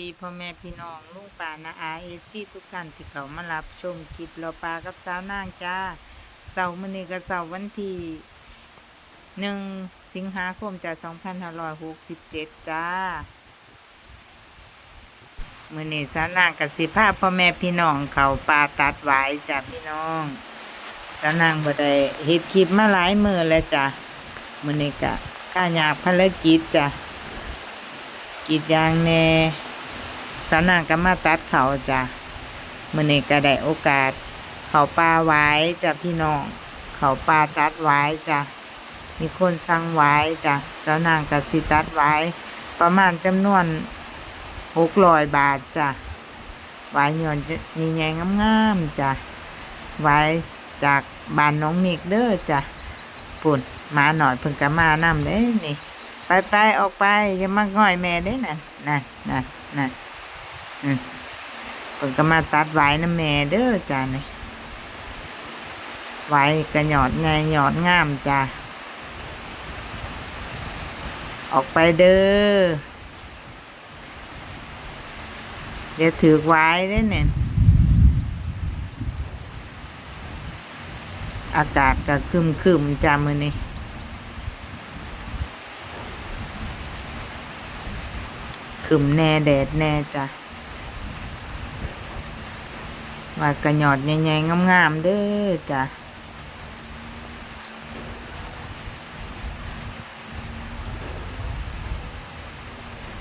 ดีพ่อแม่พี่น้องลุงป่านาอาเอฟซีทุกท่านที่เขามารับชมคลิปเราปลากับสาวนางจ้าเสาร์มื้อนี้ก็เสาร์วันที่หนึ่งสิงหาคมจากสองพันห้าร้อยหกสิบเจ็ดจ้ามื้อนี้สาวนางกับสิภาพพ่อแม่พี่น้องเขาปลาตัดไว้จ้าพี่น้องสาวนางบ่ได้เฮ็ดคลิปมาหลายมื้อแล้วจ้ามื้อนี้ก็ข้าอยากภารกิจจ้ากรีดยางแน่ สาวนางก็มาตัดเขาจ้ะมื้อนี้ก็ได้โอกาส เขาปลาไว้จ้ะพี่น้อง เขาปลาตัดไว้จ้ะมีคนสั่งไว้จ้ะสาวนางก็สิตัดไว้ ประมาณจำนวน600บาทจ้ะไว้หย่อนใหญ่ๆงามๆจ้ะไว้จากบ้านน้องเมกเด้อจ้ะปุ่นมาหน่อยเพิ่งก็มานำเด้นี่ ไปไปออกไปอย่ามาง่อยแม่ได้นั่นนั่นนั่นนั่น อืมเพิ่นก็มาตัดไว้นะแม่เด้อจ้าเนี่ไว้กระหยอดไงหยอดงามจ้าออกไปเด้อเดี๋ยวถือไว้ได้เนี่ยอากาศก็คึมคึมจ้ามือนี้ขึ้มแน่แดดแน่จ้ะ ว่ากระหยอดใหญ่ๆงามๆเด้อจ้ะ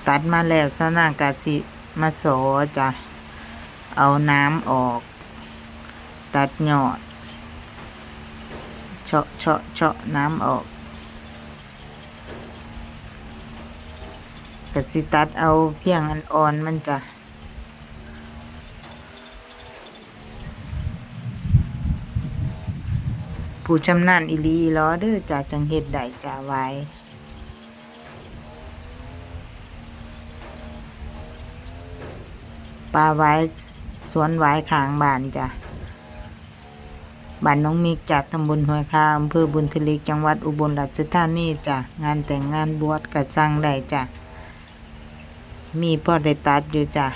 ตัดมาแล้วสนากาสิมาโสจ้ะเอาน้ำออก ตัดหยอดเชาะเชาะเชาะน้ำออกกสิตัดเอาเพียงอันอ่อนมันจ้ะ ผู้ชำนาญอิลีล้อเด้อจ่าจังเฮ็ดได้จ่าไว้ปลาไว้สวนไว้ขางบ้านจ้ะบ้านน้องมิกจากตำบลห้วยคาอำเภอบุญทลิกจังหวัดอุบลราชธานีจ้ะงานแต่งงานบวชกระจังได้จ้ะมีพ่อได้ตัดอยู่จ้ะ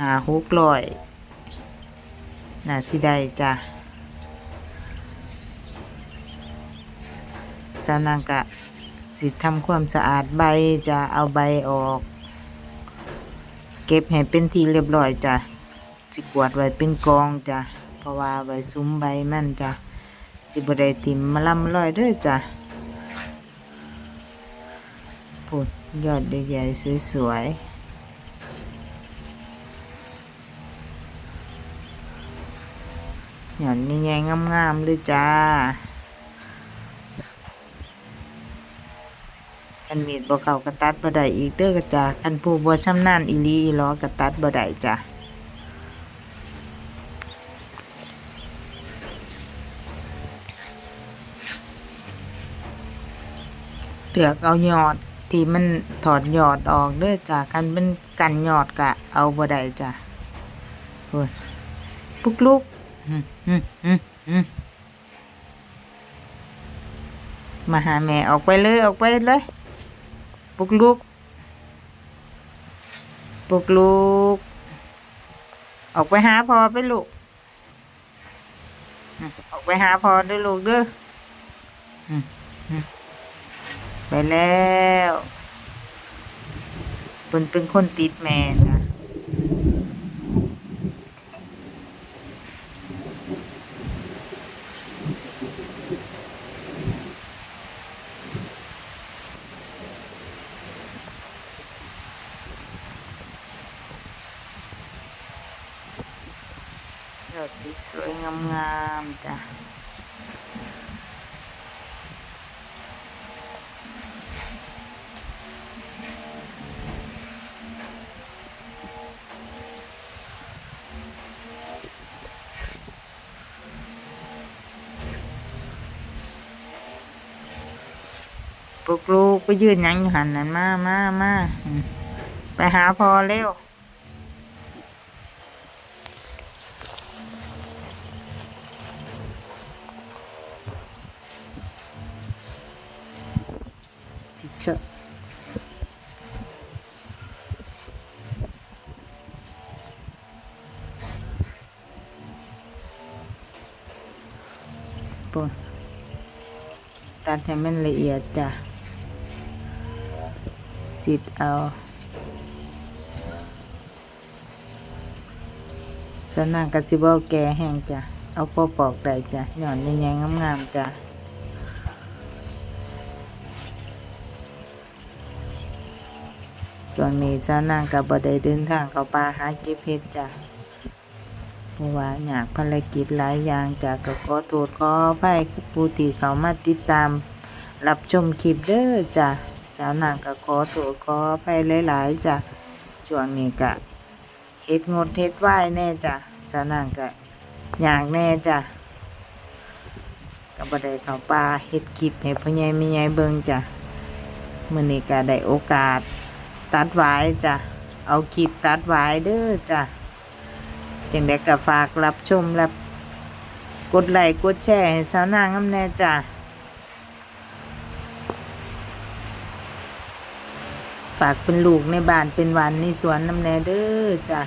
หาหกร้อยน่าสิได้จ้ะ สาวนางกะสิทำความสะอาดใบจะเอาใบออก เก็บให้เป็นทีเรียบร้อยจ้ะสิกวาดไว้เป็นกองจ้ะเพราะว่าไว้ซุ้มใบมันจ้ะสิบได้ติมมาลำลอยด้วยจ้ะพูดยอดใหญ่ๆสวยๆหย่อนใหญ่ๆงามๆเลยจ้า คันมีดบ่เข้ากระตัดบ่ได้อีกเด้อกระจ้าคันผู้บ่ชำนาญอีหลีอีหลอกระตัดบ่ได้จ้าเลือกเอายอดที่มันถอดยอดออกเด้อจ้ะคันเป็นกันยอดกะ เอาบ่ได้จ้ะโอ้ยปุกลุกอืมอืมอืมอืมมาหาแม่ออกไปเลยออกไปเลย ปุกลุก ปุกลุก ออกไปหาพอไปลูก ออกไปหาพอด้วยลูกเด้ออืมอืมไปแล้วเป็นเป็นคนติดแม่ ลูกลูกไปยืนยังอยู่หันนั่นมามามาไปหาพอเร็วสิเชอะปนตัดให้มันละเอียดจ้ะ สิดเอาสวนางกะสิบ่แก่แห้งจ้ะ เอาพอปอกได้จ้ะ หย่อนใหญ่ๆงามๆจ้ะส่วนนี้สาวนางกับบได้เดินทางเข้าป่าหาเก็บเห็ดจ้ะเพราะว่าอยากภารกิจหลายอย่างจ้ะก็ขอโทษขออภัยผู้ที่เขามาติดตาม รับชมคลิปเด้อจ้ะาวนางก็ขอโทษขออภัยหลายๆจ้ะช่วงนี้ก็เฮ็ดงดเฮ็ดไหวแน่จ้ะสาวนางก็อยากแน่จ้ะก็บ่ได้เข้าป่าเฮ็ดคลิปให้พ่อใหญ่แม่ใหญ่เบิ่งจ้ะมื้อนี้ก็ได้โอกาสตัดไว้จ้ะเอาคลิปตัดไว้เด้อจ้ะจังได้ก็ฝากรับชมรับกดไลค์กดแชร์ให้สาวนางน้ำแน่จ้ะ ฝากเป็นลูกในบ้านเป็นหวันในสวนน้ำแน่เด้อจ้ะ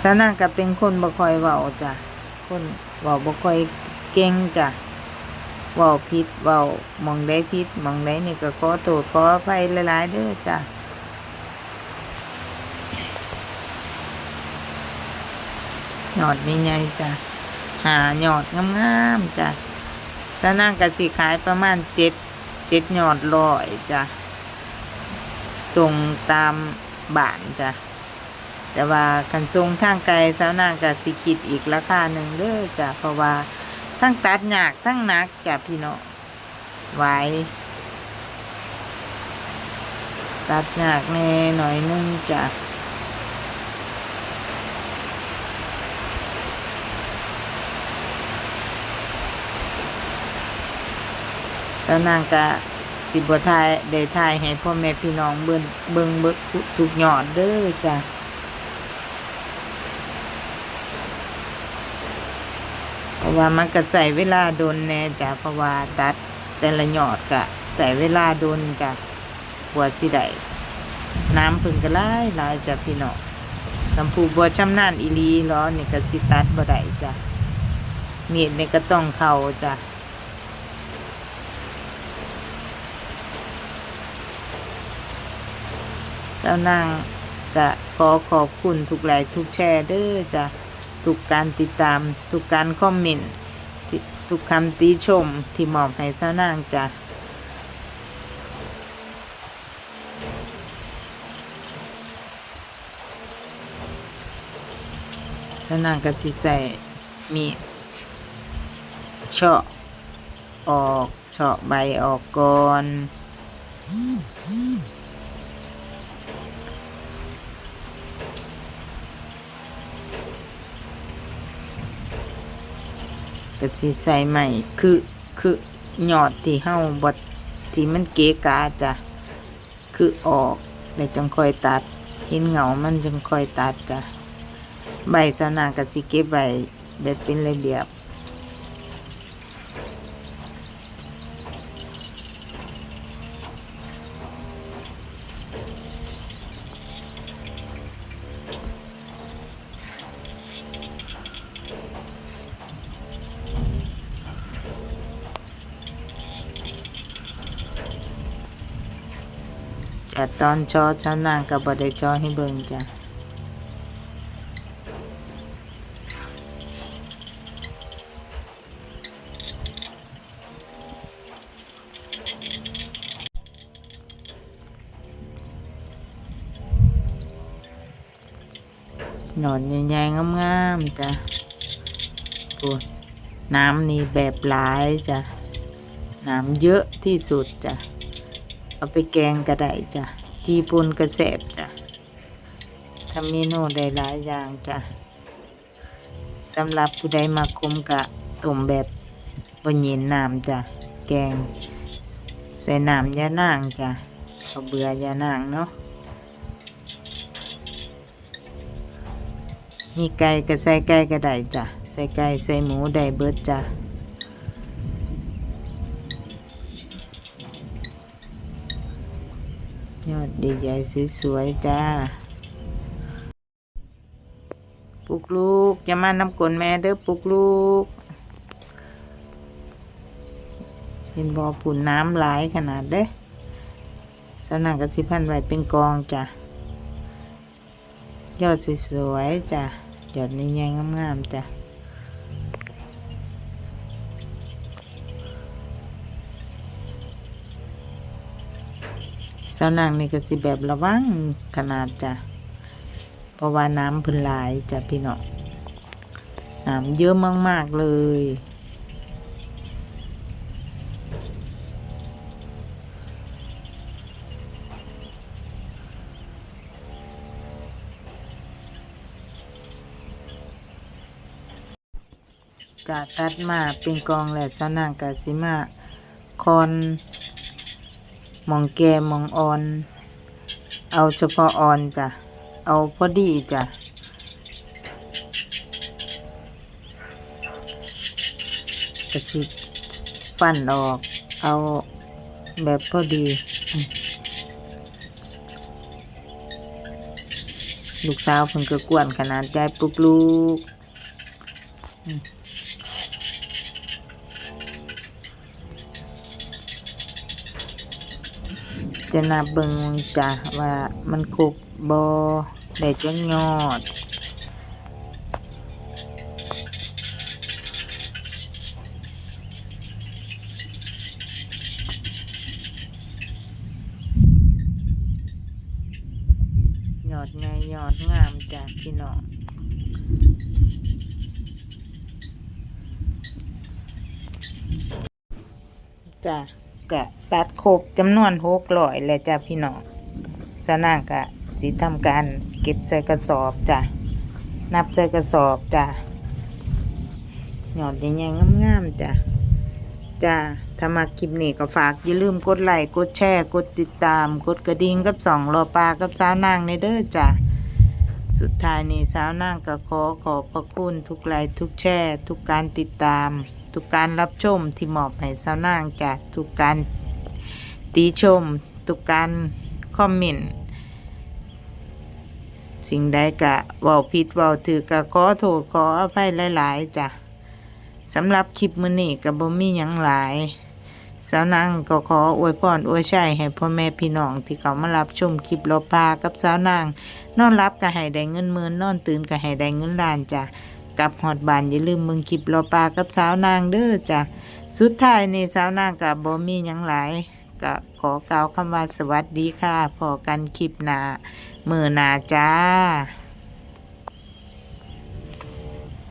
สาวนางก็เป็นคนบ่คอยเว้าจ้ะคนเว้าบ่คอยเก่งจ้ะเว้าผิดเว้ามองได้ผิดมองได้นี่ก็ขอโทษขออภัยหลายๆเด้อจ้ะยอดนี่ไงจ้ะ หาหยอดงามๆจ้ะสนางกะสิขายประมาณเจ็ดเจ็ดหยอดร้อยจ้ะส่งตามบ้านจ้ะแต่ว่ากันทรงทางไกลสาวนางกะสิคิดอีกราคาหนึ่งเด้อจ้ะเพราะว่าทั้งตัดหยากทั้งหนักจ้ะพี่น้องไหวตัดหยากแน่หน่อยนึงจ้ะ สานางกะสิบทายได้ทายให้พ่อแม่พี่น้องเบิ่งเบิ่งเบิ่งทุกหยอดเด้อจ้ะเพราะว่ามันก็ใส่เวลาโดนแน่จ้ะเพราะว่าตัดแต่ละหยอดก็ใส่เวลาโดนจ้ะกว่าสิได้น้ำพึ่งก็หลายหลายจ้ะพี่น้องลำพูบัวชำนาญอีลีล้อนี่ก็สิตัดบ่ได้จ้ะมีดนี่ก็ต้องเข้าจ้ะ เจ้านางก็ขอขอบคุณทุกไลค์ทุกแชร์เด้อจ้ะทุกการติดตามทุกการคอมเมนต์ทุกคำติชมที่มอบให้สานางจ้ะสานางก็สิใส่มีเฉาะออกเฉาะใบออกก่อน ก็สิใส่ใหม่คือคือหยอดที่เฮาบดที่มันเกะกาจ้ะคือออกแล้วจังค่อยตัดเห็นเงามันจังค่อยตัดจ้ะใบสนาก็สิเก็บใบแบบเป็นระเบียบ จะตอนชอชาวนางก็บ่ได้ชอให้เบิ่งจ้ะหนอนใหญ่ๆงามๆจ้ะโอ้ยน้ำนี่แบบหลายจ้ะ น้ำเยอะที่สุดจ้ะ เอาไปแกงก็ได้จ้ะ จีปุนกระแสบจ้ะทำเมนูได้หลายอย่างจ้ะสำหรับผู้ใดมาคุมกะต้มแบบบนเย็นน้ำจ้ะ แกง ใส่น้ำยานางจ้ะเขาเบื่อยานางเนาะมีไก่ก็ใส่ไก่ก็ได้จ้ะ ใส่ไก่ใส่หมูได้เบิดจ้ะ อดดีใหญ่สวยๆจ้าปุกลูกอย่ามาน้ำกลนแม่เด้อปลุกลูก เห็นบ่อปุ่นน้ำหลายขนาดเด้สนางกสิพันไว้เป็นกองจ้ะ ยอดสวยๆจ้ะ ยอดนี้ยังงามๆจ้ะ สาวนางนี่ก็สิแบบระวังขนาดจ้ะเพราะว่าน้ำพื้นหลายจ้ะพี่น้องน้ำเยอะมาก ๆ เลยจะตัดมาเป็นกองและสาวนางกาสิมาคอน มองแกมองอ่อน เอาเฉพาะอ่อนจ้ะ เอาพอดีจ้ะ กระสิฟันออก เอาแบบพอดีลูกสาวเพิ่นก็กวนขนาดยายปลุกลูก จะนับเบิงจ้ะว่ามันครบบอได้จังยอดยอดไงยอดงามจ้ะพี่น้องจ้ะ กะตัดครบจำนวนหกร้อยแล้วจ้ะพี่น้องสนางกะสิทำการเก็บใส่กระสอบจ้ะนับใส่กระสอบจ้ะหยอดใหญ่ๆงามๆจ้ะจ้ะถ้ามาคลิปนี้ก็ฝากอย่าลืมกดไลค์กดแชร์กดติดตาม กดกระดิ่งกับสองรอปลากับสาวนางในเด้อจ้ะสุดท้ายนี้สาวนางก็ขอขอบพระคุณทุกไลค์ทุกแชร์ ทุกการติดตาม ทุกการรับชมที่มอบให้สาวนางจ้ะทุกการติชม ทุกการคอมเมนต์สิ่งใดกะเว้าผิดเว้าถือกะขอโทษขออภัยหลาย ๆจ้ะสำหรับคลิปมื้อนี้ก็บ่มีหยังหลายสาวนางก็ขออวยพรอวยชัยให้พ่อแม่พี่น้องที่เขามารับชมคลิปเราพากับสาวนาง นอนรับก็ให้ได้เงินหมื่นนอนตื่นก็ให้ได้เงินล้านจ้ะ กลับหอดบานอย่าลืมมึงคลิปเราปลากับสาวนางเด้อจ้ะสุดท้ายนี่สาวนางกับบอมี่ยังหลายก็ขอกล่าวคำว่าสวัสดีค่ะพอกันคลิปหน้ามื้อหนาจ้า